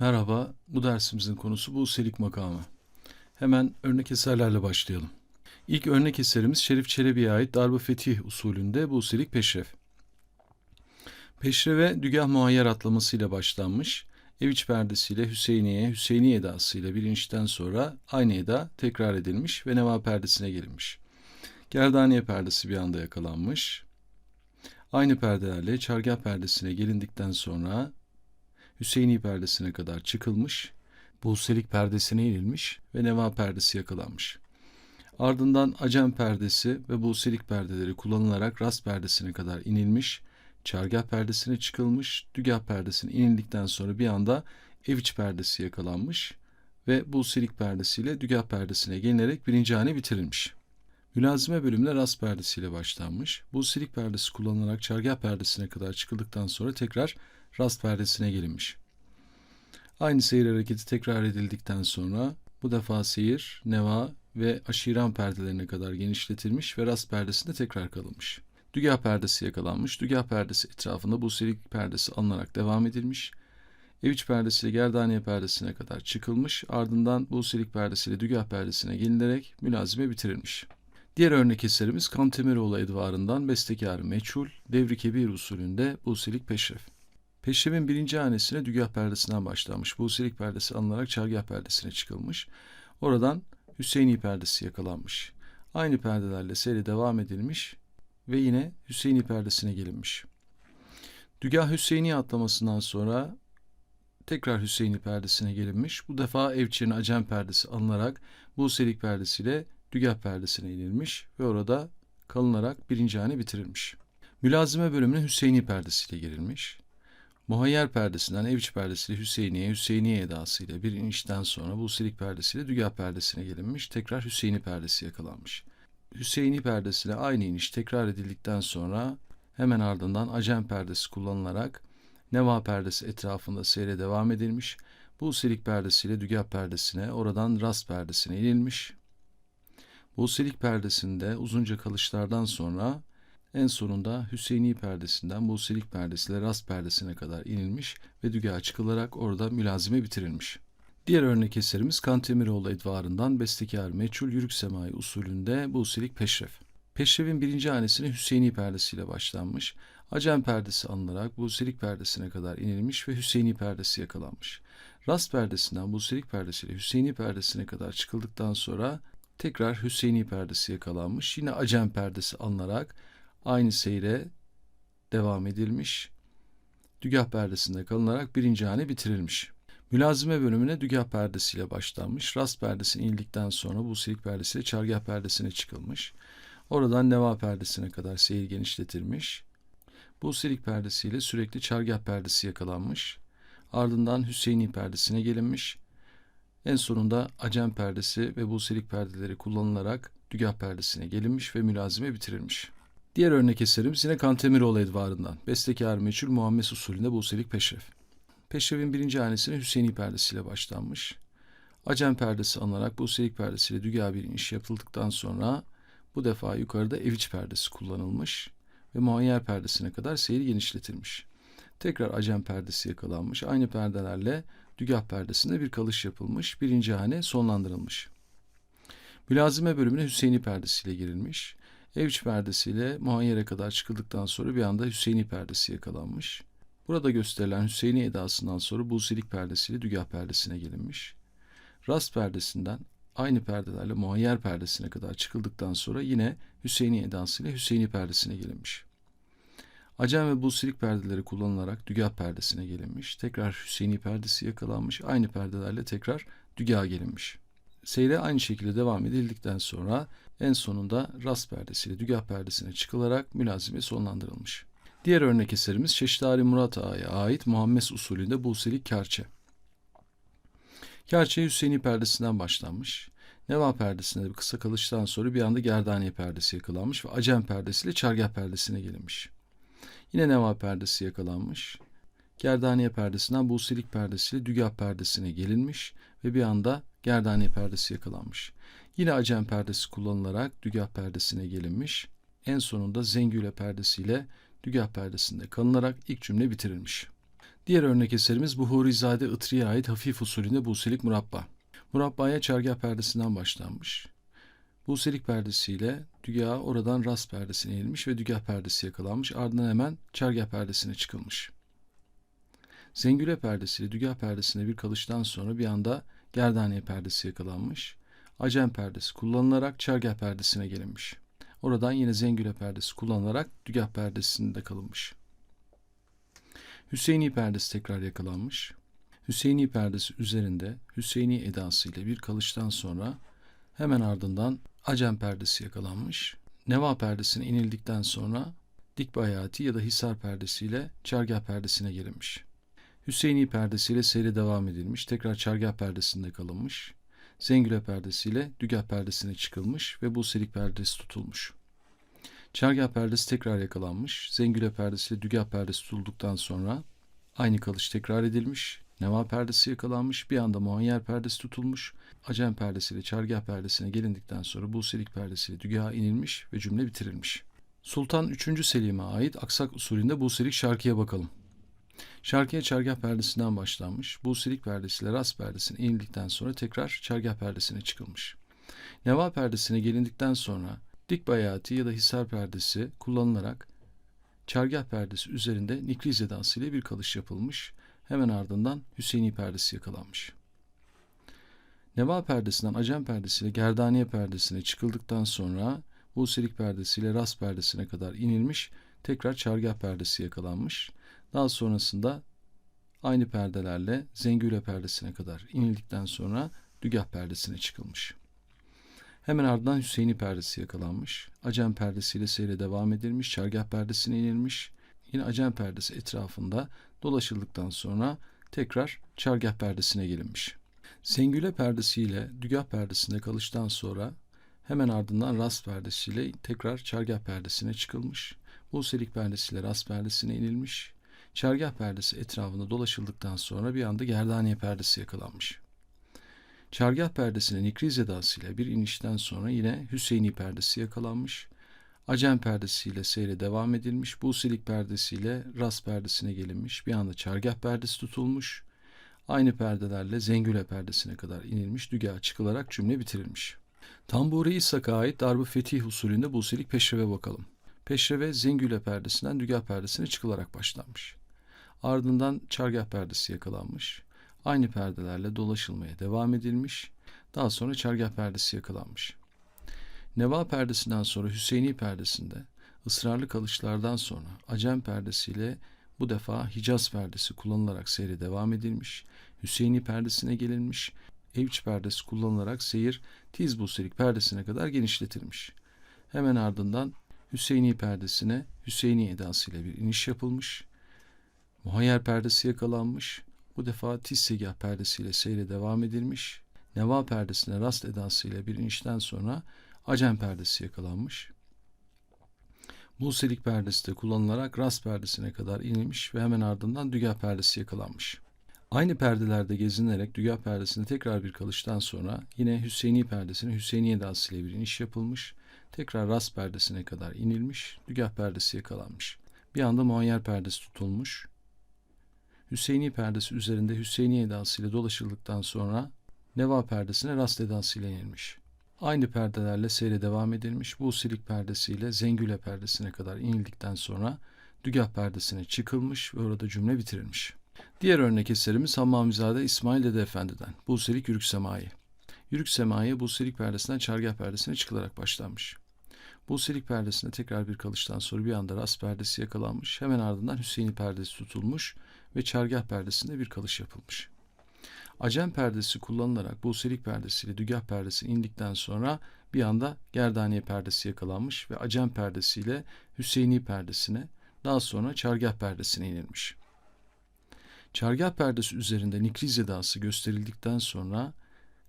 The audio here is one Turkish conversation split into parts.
Merhaba, bu dersimizin konusu bu selik makamı. Hemen örnek eserlerle başlayalım. İlk örnek eserimiz Şerif Çelebi'ye ait darbe fetih usulünde bu selik peşref. Peşreve dügah muayyer atlamasıyla başlanmış, ev iç perdesiyle Hüseyniye, Hüseyni edasıyla bir inişten sonra aynı eda tekrar edilmiş ve neva perdesine gelinmiş. Gerdaniye perdesi bir anda yakalanmış. Aynı perdelerle çargah perdesine gelindikten sonra Hüseyini perdesine kadar çıkılmış, Buselik perdesine inilmiş ve Neva perdesi yakalanmış. Ardından Acem perdesi ve Buselik perdeleri kullanılarak Rast perdesine kadar inilmiş, Çargah perdesine çıkılmış, Dügah perdesine inildikten sonra bir anda Eviç perdesi yakalanmış ve Buselik perdesiyle Dügah perdesine gelinerek birinci hane bitirilmiş. Mülazime bölümüne rast perdesiyle başlanmış. Buselik perdesi kullanılarak çargah perdesine kadar çıkıldıktan sonra tekrar rast perdesine gelinmiş. Aynı seyir hareketi tekrar edildikten sonra bu defa seyir, neva ve aşiran perdelerine kadar genişletilmiş ve rast perdesinde tekrar kalınmış. Dügah perdesi yakalanmış. Dügah perdesi etrafında bu serik perdesi alınarak devam edilmiş. Eviç perdesiyle gerdaniye perdesine kadar çıkılmış. Ardından bu serik perdesiyle dügah perdesine gelinerek mülazime bitirilmiş. Diğer örnek eserimiz Kantemiroğlu Edvarı'ndan Bestekar Meçhul, Devri Kebir usulünde Buselik Peşref. Peşrefin birinci hanesine dügah perdesinden başlanmış. Buselik perdesi alınarak çargah perdesine çıkılmış. Oradan Hüseyini perdesi yakalanmış. Aynı perdelerle seyre devam edilmiş ve yine Hüseyini perdesine gelinmiş. Dügah Hüseyini atlamasından sonra tekrar Hüseyini perdesine gelinmiş. Bu defa Evçi'nin Acem perdesi alınarak Buselik perdesiyle Dügah perdesine inilmiş ve orada kalınarak birinci hane bitirilmiş. Mülazime bölümüne Hüseyini perdesiyle girilmiş. Muhayyer perdesinden Evç perdesiyle Hüseyiniye, Hüseyniye edasıyla bir inişten sonra Buselik perdesiyle Dügah perdesine gelinmiş, tekrar Hüseyini perdesi yakalanmış. Hüseyini perdesiyle aynı iniş tekrar edildikten sonra hemen ardından Acem perdesi kullanılarak Neva perdesi etrafında seyre devam edilmiş. Buselik perdesiyle Dügah perdesine, oradan Rast perdesine inilmiş. Buselik perdesinde uzunca kalışlardan sonra en sonunda Hüseyini perdesinden Buselik perdesiyle Rast perdesine kadar inilmiş ve dügaha çıkılarak orada mülazime bitirilmiş. Diğer örnek eserimiz Kantemiroğlu Edvarı'ndan Bestekar Meçhul Yürük Semai usulünde Buselik Peşref. Peşref'in birinci hanesine Hüseyini perdesiyle başlanmış. Acem perdesi alınarak Buselik perdesine kadar inilmiş ve Hüseyini perdesi yakalanmış. Rast perdesinden Buselik perdesiyle Hüseyini perdesine kadar çıkıldıktan sonra tekrar Hüseyini perdesi yakalanmış. Yine Acem perdesi alınarak aynı seyre devam edilmiş. Dügah perdesinde kalınarak birinci hane bitirilmiş. Mülazime bölümüne dügah perdesiyle başlanmış. Rast perdesine indikten sonra bu silik perdesiyle çargah perdesine çıkılmış. Oradan neva perdesine kadar seyir genişletilmiş. Bu silik perdesiyle sürekli çargah perdesi yakalanmış. Ardından Hüseyini perdesine gelinmiş. En sonunda Acem perdesi ve Buselik perdeleri kullanılarak dügah perdesine gelinmiş ve mülazime bitirilmiş. Diğer örnek eserimiz yine Kantemiroğlu Edvarı'ndan. Bestekar meçhul Muhammed usulünde Buselik Peşref. Peşref'in birinci hanesine Hüseyini perdesiyle başlanmış. Acem perdesi alınarak Buselik perdesiyle dügah bir iniş yapıldıktan sonra bu defa yukarıda Eviç perdesi kullanılmış ve muayyer perdesine kadar seyir genişletilmiş. Tekrar Acem perdesi yakalanmış. Aynı perdelerle dügah perdesinde bir kalış yapılmış. Birinci hane sonlandırılmış. Mülazime bölümüne Hüseyini perdesiyle girilmiş. Evç perdesiyle muhayyere kadar çıkıldıktan sonra bir anda Hüseyini perdesi yakalanmış. Burada gösterilen Hüseyini edasından sonra Buselik perdesiyle dügah perdesine gelinmiş. Rast perdesinden aynı perdelerle muayyer perdesine kadar çıkıldıktan sonra yine Hüseyini edasıyla Hüseyini perdesine gelinmiş. Acem ve Buselik perdeleri kullanılarak dügah perdesine gelinmiş. Tekrar Hüseyini perdesi yakalanmış. Aynı perdelerle tekrar dügaha gelinmiş. Seyre aynı şekilde devam edildikten sonra en sonunda rast perdesiyle dügah perdesine çıkılarak mülazime sonlandırılmış. Diğer örnek eserimiz Şeştari Murat Ağa'ya ait Muhammed usulünde Buselik Kerçe. Kerçe Hüseyini perdesinden başlanmış. Neva perdesinde bir kısa kalıştan sonra bir anda Gerdaniye perdesi yakalanmış ve Acem perdesiyle Çargah perdesine gelinmiş. Yine Neva perdesi yakalanmış. Gerdaniye perdesinden Buselik perdesiyle Dügah perdesine gelinmiş ve bir anda Gerdaniye perdesi yakalanmış. Yine Acem perdesi kullanılarak Dügah perdesine gelinmiş. En sonunda Zengüle perdesiyle Dügah perdesinde kalınarak ilk cümle bitirilmiş. Diğer örnek eserimiz Buhurizade Itri'ye ait hafif usulünde Buselik murabba. Murabbaya çargah perdesinden başlanmış. Buselik perdesiyle dügaha oradan rast perdesine eğilmiş ve dügah perdesi yakalanmış. Ardından hemen çargah perdesine çıkılmış. Zengüle perdesiyle dügah perdesine bir kalıştan sonra bir anda gerdaniye perdesi yakalanmış. Acem perdesi kullanılarak çargah perdesine gelinmiş. Oradan yine zengüle perdesi kullanılarak dügah perdesinde kalınmış. Hüseyini perdesi tekrar yakalanmış. Hüseyini perdesi üzerinde Hüseyini edası ile bir kalıştan sonra hemen ardından Acem perdesi yakalanmış. Neva perdesine inildikten sonra dik bayati ya da hisar perdesiyle çargah perdesine gelinmiş. Hüseyini perdesiyle seyre devam edilmiş. Tekrar çargah perdesinde kalınmış. Zengüle perdesiyle dügah perdesine çıkılmış ve Buselik perdesi tutulmuş. Çargah perdesi tekrar yakalanmış. Zengüle perdesiyle dügah perdesi tutulduktan sonra aynı kalış tekrar edilmiş. Neva perdesi yakalanmış. Bir anda muayyer perdesi tutulmuş. Acem perdesiyle çargah perdesine gelindikten sonra Buselik perdesiyle dügaha inilmiş ve cümle bitirilmiş. Sultan 3. Selim'e ait aksak usulünde Buselik şarkıya bakalım. Şarkıya çargah perdesinden başlanmış. Buselik perdesiyle rast perdesine inildikten sonra tekrar çargah perdesine çıkılmış. Neva perdesine gelindikten sonra dik bayati ya da hisar perdesi kullanılarak çargah perdesi üzerinde nikriz edası ile bir kalış yapılmış. Hemen ardından Hüseyini perdesi yakalanmış. Neva perdesinden Acem perdesiyle Gerdaniye perdesine çıkıldıktan sonra Buselik perdesiyle rast perdesine kadar inilmiş, tekrar çargah perdesi yakalanmış. Daha sonrasında aynı perdelerle Zengüle perdesine kadar inildikten sonra Dügah perdesine çıkılmış. Hemen ardından Hüseyini perdesi yakalanmış. Acem perdesiyle seyre devam edilmiş. Çargah perdesine inilmiş. Yine Acem perdesi etrafında dolaşıldıktan sonra tekrar çargah perdesine gelinmiş. Zengüle perdesiyle Dügah perdesinde kalıştan sonra hemen ardından rast perdesiyle tekrar çargah perdesine çıkılmış. Buselik perdesiyle rast perdesine inilmiş. Çargah perdesi etrafında dolaşıldıktan sonra bir anda gerdaniye perdesi yakalanmış. Çargah perdesine nikriz edasıyla bir inişten sonra yine Hüseyini perdesi yakalanmış. Acem perdesiyle seyre devam edilmiş. Buselik perdesiyle rast perdesine gelinmiş. Bir anda çargah perdesi tutulmuş. Aynı perdelerle Zengüle perdesine kadar inilmiş. Dügaha çıkılarak cümle bitirilmiş. Tamburi İshak'a ait darbu fetih usulünde Buselik peşreve bakalım. Peşreve Zengüle perdesinden Dügah perdesine çıkılarak başlanmış. Ardından çargah perdesi yakalanmış. Aynı perdelerle dolaşılmaya devam edilmiş. Daha sonra çargah perdesi yakalanmış. Neva perdesinden sonra Hüseyini perdesinde ısrarlı kalışlardan sonra Acem perdesiyle bu defa Hicaz perdesi kullanılarak seyre devam edilmiş. Hüseyini perdesine gelinmiş. Evç perdesi kullanılarak seyir Tiz Buselik perdesine kadar genişletilmiş. Hemen ardından Hüseyini perdesine Hüseyini edasıyla bir iniş yapılmış. Muhayyer perdesi yakalanmış. Bu defa Tissegah perdesiyle seyre devam edilmiş. Neva perdesine rast edasıyla bir inişten sonra Acem perdesi yakalanmış. Buselik perdesi de kullanılarak rast perdesine kadar inilmiş ve hemen ardından dügah perdesi yakalanmış. Aynı perdelerde gezinerek dügah perdesine tekrar bir kalıştan sonra yine Hüseyini perdesine Hüseyini edasıyla bir iniş yapılmış. Tekrar rast perdesine kadar inilmiş, dügah perdesi yakalanmış. Bir anda muayyer perdesi tutulmuş. Hüseyini perdesi üzerinde Hüseyini edasıyla dolaşıldıktan sonra Neva perdesine rast edasıyla inilmiş. Aynı perdelerle seyre devam edilmiş. Bu silik perdesiyle Zengüle perdesine kadar inildikten sonra Dügah perdesine çıkılmış ve orada cümle bitirilmiş. Diğer örnek eserimiz Hammamizade İsmail Dede Efendi'den. Buselik Yürük Semai. Yürük Semai Buselik perdesinden Çargah perdesine çıkılarak başlanmış. Buselik perdesine tekrar bir kalıştan sonra bir anda rast perdesi yakalanmış. Hemen ardından Hüseyini perdesi tutulmuş ve Çargah perdesinde bir kalış yapılmış. Acem perdesi kullanılarak Buselik perdesiyle Dügah perdesi indikten sonra bir anda Gerdaniye perdesi yakalanmış ve Acem perdesiyle Hüseyini perdesine daha sonra Çargah perdesine inilmiş. Çargah perdesi üzerinde nikriz edası gösterildikten sonra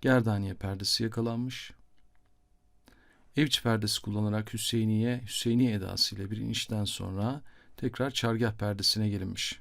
Gerdaniye perdesi yakalanmış. Evç perdesi kullanarak Hüseyiniye, Hüseyini edasıyla bir inişten sonra tekrar çargah perdesine gelinmiş.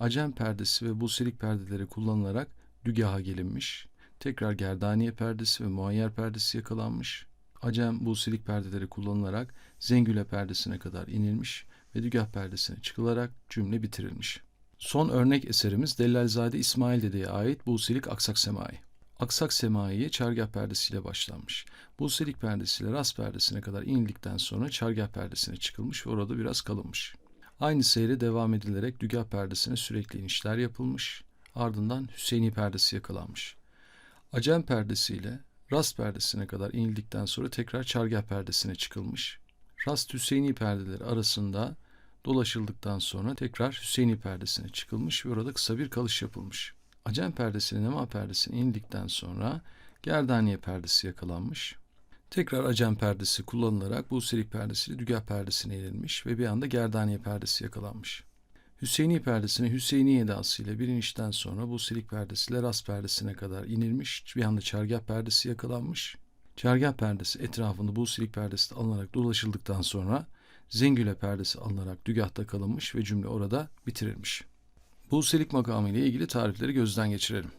Acem perdesi ve buselik perdeleri kullanılarak dügaha gelinmiş. Tekrar gerdaniye perdesi ve muayyer perdesi yakalanmış. Acem buselik perdeleri kullanılarak zengüle perdesine kadar inilmiş ve dügah perdesine çıkılarak cümle bitirilmiş. Son örnek eserimiz Dellalzade İsmail Dede'ye ait Buselik Aksak Semai. Aksak Semai'ye çargah perdesiyle başlanmış. Buselik perdesiyle rast perdesine kadar inildikten sonra çargah perdesine çıkılmış ve orada biraz kalınmış. Aynı seyre devam edilerek dügah perdesine sürekli inişler yapılmış. Ardından Hüseyini perdesi yakalanmış. Acem perdesiyle rast perdesine kadar inildikten sonra tekrar çargah perdesine çıkılmış. Rast Hüseyini perdeleri arasında dolaşıldıktan sonra tekrar Hüseyini perdesine çıkılmış ve orada kısa bir kalış yapılmış. Acem perdesine Nema perdesine indikten sonra Gerdaniye perdesi yakalanmış. Tekrar Acem perdesi kullanılarak Buselik perdesiyle Dügah perdesine inilmiş ve bir anda Gerdaniye perdesi yakalanmış. Hüseyini perdesine Hüseyini edasıyla bir inişten sonra Buselik perdesiyle Ras perdesine kadar inilmiş. Bir anda Çargah perdesi yakalanmış. Çargah perdesi etrafında Buselik perdesi de alınarak dolaşıldıktan sonra Zengüle perdesi alınarak dügahta kalınmış ve cümle orada bitirilmiş. Buselik makamı ile ilgili tarifleri gözden geçirelim.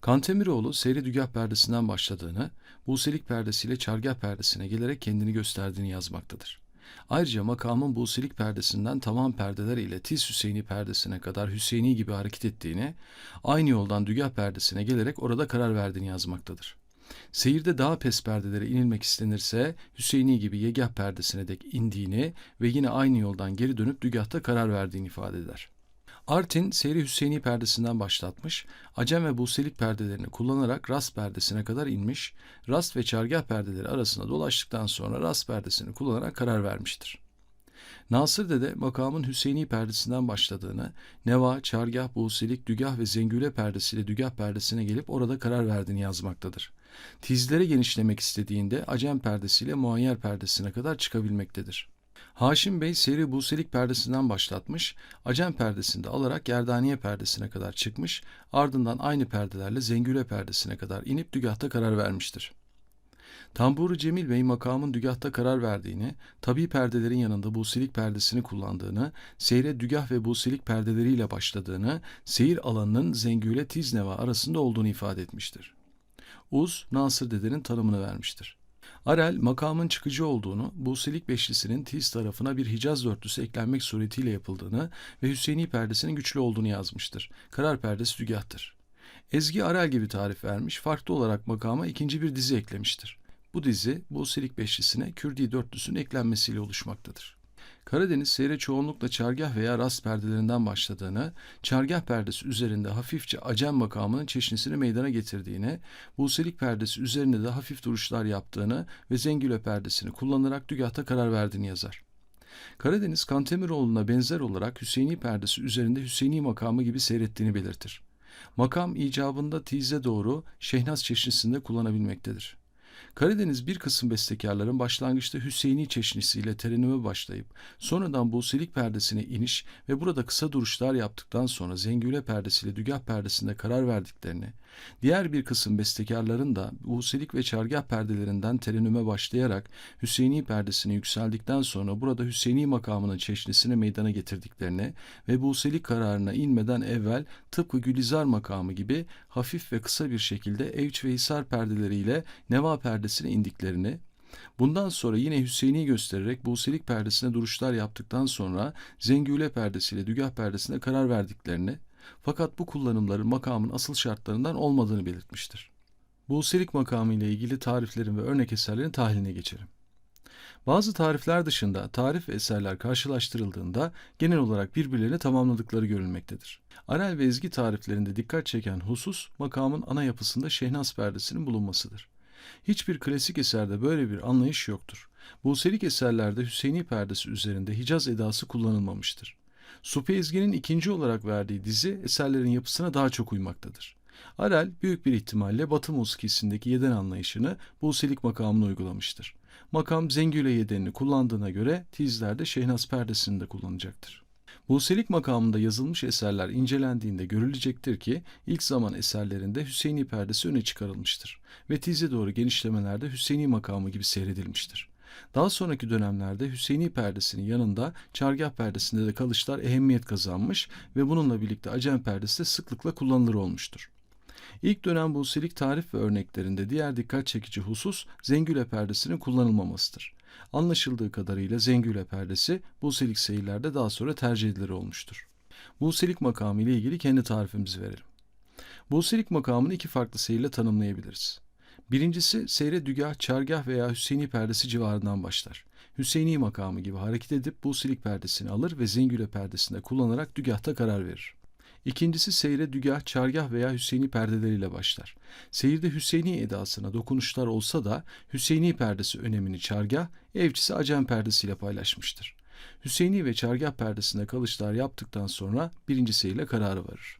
Kantemiroğlu seyri dügah perdesinden başladığını, Buselik perdesiyle çargah perdesine gelerek kendini gösterdiğini yazmaktadır. Ayrıca makamın Buselik perdesinden tamam perdeler ile Tiz Hüseyini perdesine kadar Hüseyini gibi hareket ettiğini, aynı yoldan dügah perdesine gelerek orada karar verdiğini yazmaktadır. Seyirde daha pes perdelere inilmek istenirse Hüseyini gibi yegah perdesine dek indiğini ve yine aynı yoldan geri dönüp dügahta karar verdiğini ifade eder. Artin seyri Hüseyini perdesinden başlatmış, Acem ve Buselik perdelerini kullanarak rast perdesine kadar inmiş, rast ve çargah perdeleri arasında dolaştıktan sonra rast perdesini kullanarak karar vermiştir. Nasır Dede makamın Hüseyini perdesinden başladığını, Neva, Çargah, Buselik, Dügah ve Zengüle perdesiyle Dügah perdesine gelip orada karar verdiğini yazmaktadır. Tizlere genişlemek istediğinde Acem perdesiyle Muayyer perdesine kadar çıkabilmektedir. Haşim Bey seri Buselik perdesinden başlatmış, Acem perdesinde alarak Gerdaniye perdesine kadar çıkmış, ardından aynı perdelerle Zengüle perdesine kadar inip dügahta karar vermiştir. Tamburu Cemil Bey makamın dügahta karar verdiğini, tabi perdelerin yanında buselik perdesini kullandığını, seyre dügah ve buselik perdeleriyle başladığını, seyir alanının Zengüle Tizneva arasında olduğunu ifade etmiştir. Uz, Nasır Dede'nin tanımını vermiştir. Arel, makamın çıkıcı olduğunu, Buselik Beşlisi'nin Tiz tarafına bir Hicaz dörtlüsü eklenmek suretiyle yapıldığını ve Hüseyini perdesinin güçlü olduğunu yazmıştır. Karar perdesi dügahtır. Ezgi Arel gibi tarif vermiş, farklı olarak makama ikinci bir dizi eklemiştir. Bu dizi Buselik Beşlisi'ne Kürdi dörtlüsünün eklenmesiyle oluşmaktadır. Karadeniz seyre çoğunlukla çargah veya rast perdelerinden başladığını, çargah perdesi üzerinde hafifçe acem makamının çeşnisini meydana getirdiğini, buselik perdesi üzerinde de hafif duruşlar yaptığını ve zengüle perdesini kullanarak dügahta karar verdiğini yazar. Karadeniz Kantemiroğlu'na benzer olarak Hüseyini perdesi üzerinde Hüseyini makamı gibi seyrettiğini belirtir. Makam icabında tize doğru Şehnaz çeşnisinde kullanabilmektedir. Karadeniz bir kısım bestekarların başlangıçta Hüseyini çeşnisiyle terenüme başlayıp sonradan Buselik perdesine iniş ve burada kısa duruşlar yaptıktan sonra Zengüle perdesiyle Dügah perdesinde karar verdiklerini, diğer bir kısım bestekarların da Buselik ve Çargah perdelerinden terenüme başlayarak Hüseyini perdesine yükseldikten sonra burada Hüseyini makamının çeşnisini meydana getirdiklerini ve Buselik kararına inmeden evvel tıpkı Gülizar makamı gibi hafif ve kısa bir şekilde Evç ve Hisar perdeleriyle Neva perdesine indiklerini, bundan sonra yine Hüseyin'i göstererek Buselik perdesine duruşlar yaptıktan sonra Zengüle perdesiyle Dügah perdesine karar verdiklerini, fakat bu kullanımların makamın asıl şartlarından olmadığını belirtmiştir. Buselik makamı ile ilgili tariflerin ve örnek eserlerin tahliline geçelim. Bazı tarifler dışında tarif ve eserler karşılaştırıldığında genel olarak birbirlerini tamamladıkları görülmektedir. Arel ve ezgi tariflerinde dikkat çeken husus makamın ana yapısında şehnaz perdesinin bulunmasıdır. Hiçbir klasik eserde böyle bir anlayış yoktur. Buselik eserlerde Hüseyini perdesi üzerinde Hicaz edası kullanılmamıştır. Supi Ezgi'nin ikinci olarak verdiği dizi eserlerin yapısına daha çok uymaktadır. Arel büyük bir ihtimalle Batı musikisindeki yeden anlayışını Buselik makamına uygulamıştır. Makam zengüle yedenini kullandığına göre tizlerde Şehnaz perdesini de kullanacaktır. Buselik makamında yazılmış eserler incelendiğinde görülecektir ki ilk zaman eserlerinde Hüseyini perdesi öne çıkarılmıştır ve tize doğru genişlemelerde Hüseyini makamı gibi seyredilmiştir. Daha sonraki dönemlerde Hüseyini perdesinin yanında çargah perdesinde de kalışlar ehemmiyet kazanmış ve bununla birlikte Acem perdesi de sıklıkla kullanılır olmuştur. İlk dönem Buselik tarif ve örneklerinde diğer dikkat çekici husus Zengüle perdesinin kullanılmamasıdır. Anlaşıldığı kadarıyla Zengüle perdesi Buselik seyirlerde daha sonra tercih edilir olmuştur. Buselik makamı ile ilgili kendi tarifimizi verelim. Buselik makamını iki farklı seyirle tanımlayabiliriz. Birincisi seyre dügah, çargah veya Hüseyini perdesi civarından başlar. Hüseyini makamı gibi hareket edip Buselik perdesini alır ve Zengüle perdesinde kullanarak dügahta karar verir. İkincisi seyre dügah, çargah veya Hüseyini perdeleriyle başlar. Seyirde Hüseyini edasına dokunuşlar olsa da Hüseyini perdesi önemini çargah, evcisi Acem perdesiyle paylaşmıştır. Hüseyini ve çargah perdesinde kalışlar yaptıktan sonra birinci seyirle kararı varır.